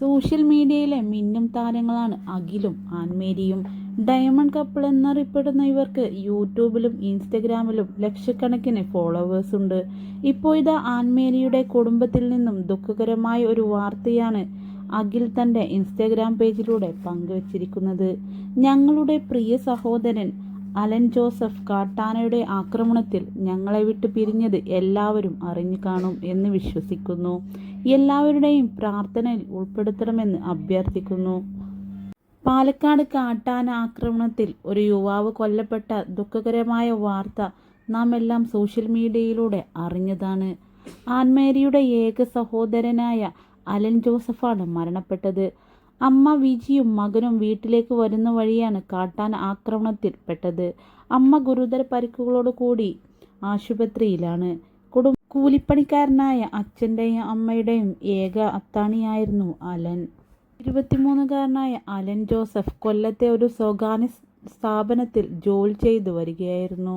Social മീഡിയയിലെ മിന്നും താരങ്ങളാണ് അഖിലും ആൻമേരിയും. ഡയമണ്ട് കപ്പിൾ എന്നറിയപ്പെടുന്ന ഇവർക്ക് യൂട്യൂബിലും ഇൻസ്റ്റഗ്രാമിലും ലക്ഷക്കണക്കിന് ഫോളോവേഴ്സ് ഉണ്ട്. ഇപ്പോൾ ഇത് ആൻമേരിയുടെ കുടുംബത്തിൽ നിന്നും ദുഃഖകരമായ ഒരു വാർത്തയാണ് അഖിൽ തന്റെ ഇൻസ്റ്റഗ്രാം പേജിലൂടെ പങ്കുവച്ചിരിക്കുന്നത്. ഞങ്ങളുടെ പ്രിയ സഹോദരൻ അലൻ ജോസഫ് കാട്ടാനയുടെ ആക്രമണത്തിൽ ഞങ്ങളെ വിട്ട് പിരിഞ്ഞത് എല്ലാവരും അറിഞ്ഞു കാണും എന്ന് വിശ്വസിക്കുന്നു. എല്ലാവരുടെയും പ്രാർത്ഥനയിൽ ഉൾപ്പെടുത്തണമെന്ന് അഭ്യർത്ഥിക്കുന്നു. പാലക്കാട് കാട്ടാന ആക്രമണത്തിൽ ഒരു യുവാവ് കൊല്ലപ്പെട്ട ദുഃഖകരമായ വാർത്ത നാം എല്ലാം സോഷ്യൽ മീഡിയയിലൂടെ അറിഞ്ഞതാണ്. ആൻമേരിയുടെ ഏക സഹോദരനായ അലൻ ജോസഫാണ് മരണപ്പെട്ടത്. അമ്മ വിജിയും മകനും വീട്ടിലേക്ക് വരുന്ന വഴിയാണ് കാട്ടാൻ ആക്രമണത്തിൽ പെട്ടത്. അമ്മ ഗുരുതര പരിക്കുകളോട് കൂടി ആശുപത്രിയിലാണ്. കുടും കൂലിപ്പണിക്കാരനായ അച്ഛന്റെയും അമ്മയുടെയും ഏക അത്താണിയായിരുന്നു അലൻ. ഇരുപത്തിമൂന്നുകാരനായ അലൻ ജോസഫ് കൊല്ലത്തെ ഒരു സ്വകാര്യ സ്ഥാപനത്തിൽ ജോലി ചെയ്തു വരികയായിരുന്നു.